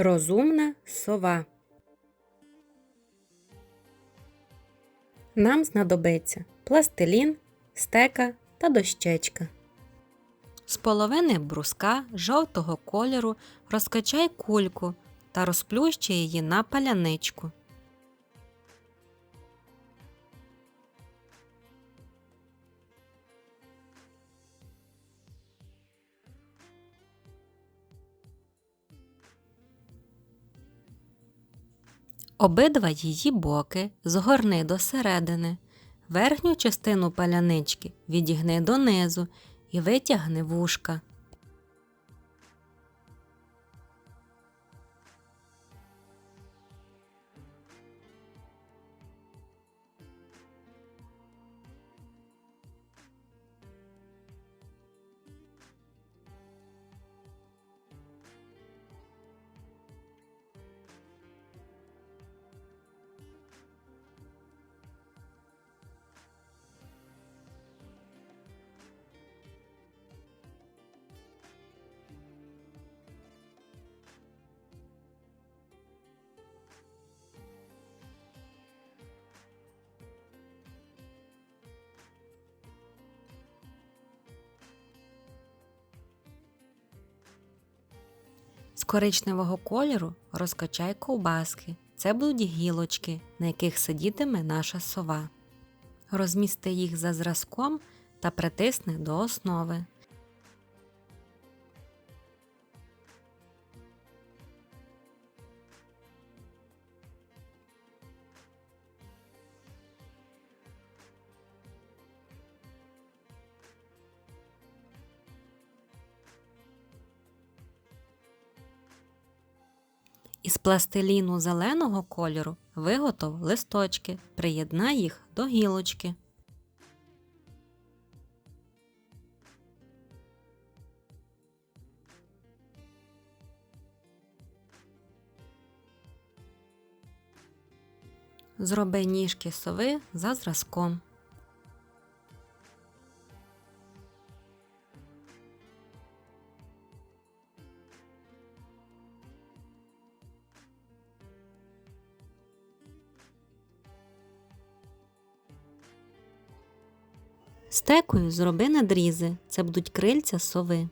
Розумна сова. Нам знадобиться пластилін, стека та дощечка. З половини бруска жовтого кольору розкачай кульку та розплющи її на паляничку. Обидва її боки згорни до середини, верхню частину палянички відігни донизу і витягни вушка. Коричневого кольору розкачай ковбаски. Це будуть гілочки, на яких сидітиме наша сова. Розмісти їх за зразком та притисни до основи. Із пластиліну зеленого кольору виготов листочки, приєднай їх до гілочки. Зроби ніжки сови за зразком. Стекою зроби надрізи, це будуть крильця сови.